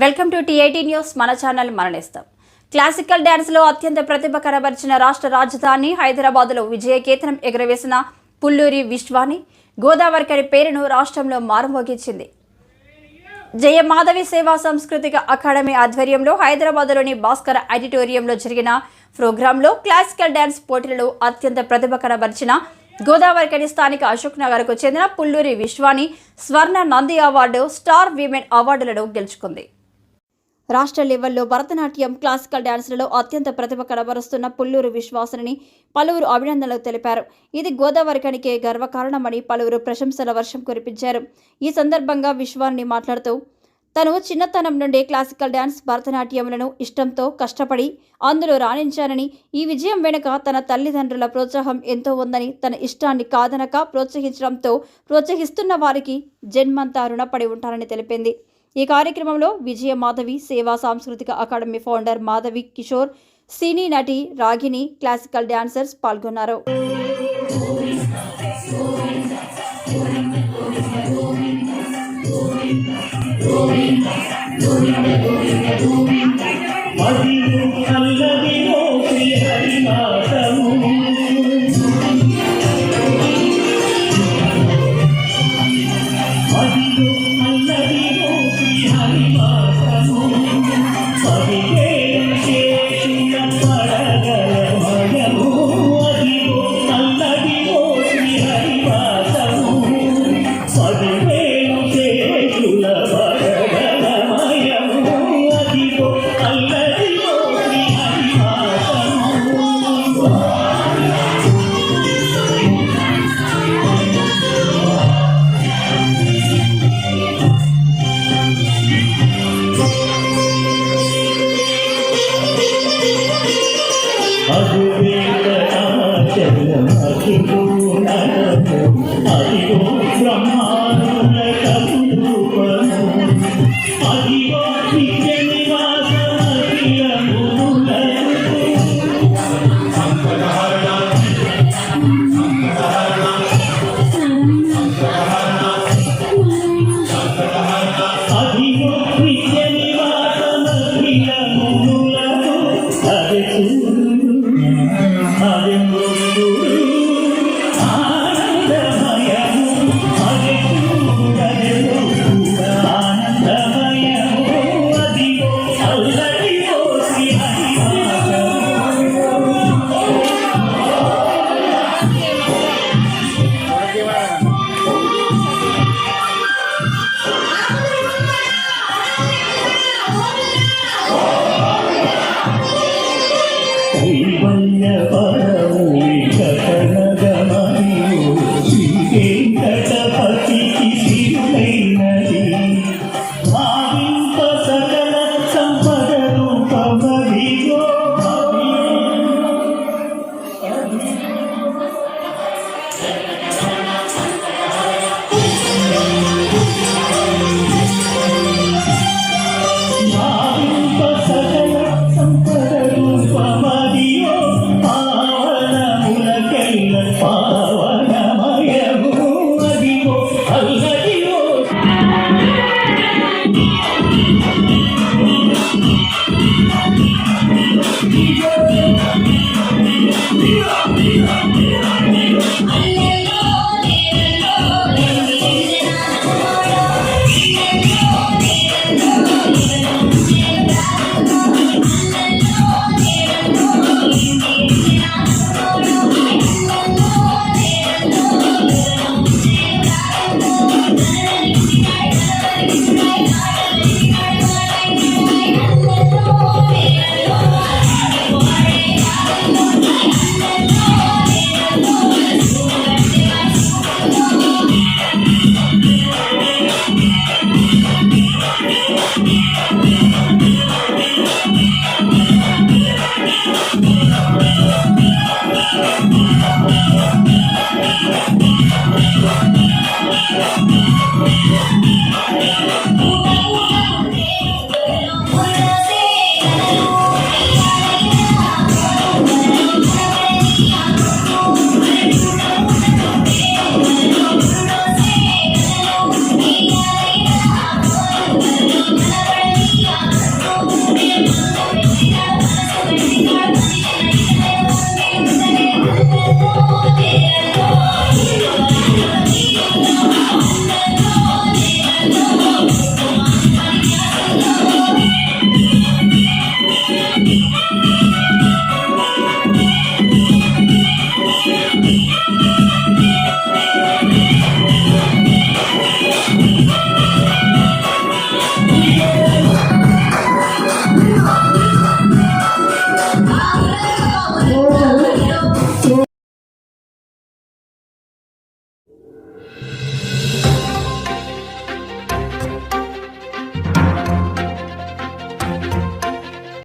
Welcome to TIT news. మన channel మరణిస్తాం. Classical డ్యాన్స్లో అత్యంత ప్రతిభ కనబరిచిన రాష్ట్ర రాజధాని హైదరాబాద్లో విజయకేతనం ఎగురవేసిన పుల్లూరి విశ్వాని గోదావరికరి పేరును రాష్ట్రంలో మారుమోగించింది. జయమాధవి సేవా సాంస్కృతిక అకాడమీ ఆధ్వర్యంలో హైదరాబాద్లోని భాస్కర్ ఆడిటోరియంలో జరిగిన ప్రోగ్రాంలో క్లాసికల్ డ్యాన్స్ పోటీలలో అత్యంత ప్రతిభ కనబరిచిన గోదావరికని స్థానిక అశోక్ నగర్కు చెందిన Pulluri Vishwani Swarna Nandi award star women అవార్డులను గెలుచుకుంది. రాష్ట్ర లెవెల్లో భరతనాట్యం క్లాసికల్ డ్యాన్సులలో అత్యంత ప్రతిభ కనబరుస్తున్న పుల్లూరు విశ్వాసుని పలువురు అభినందనలు తెలిపారు. ఇది గోదావరి గోదావరికనికే గర్వకారణమని పలువురు ప్రశంసల వర్షం కురిపించారు. ఈ సందర్భంగా విశ్వాన్ని మాట్లాడుతూ తను చిన్నతనం నుండి క్లాసికల్ డ్యాన్స్ భరతనాట్యములను ఇష్టంతో కష్టపడి అందులో రాణించానని ఈ విజయం వెనుక తన తల్లిదండ్రుల ప్రోత్సాహం ఎంతో ఉందని తన ఇష్టాన్ని కాదనక ప్రోత్సహించడంతో ప్రోత్సహిస్తున్న వారికి జన్మంతా రుణపడి ఉంటానని తెలిపింది. ఈ కార్యక్రమంలో Vijaya Madhavi Seva Samskruthika Academy founder Madhavi Kishore cine నటి రాగిణి క్లాసికల్ డాన్సర్స్ పాల్గొన్నారు. మదిలో అదిగో Yes. あっみんな!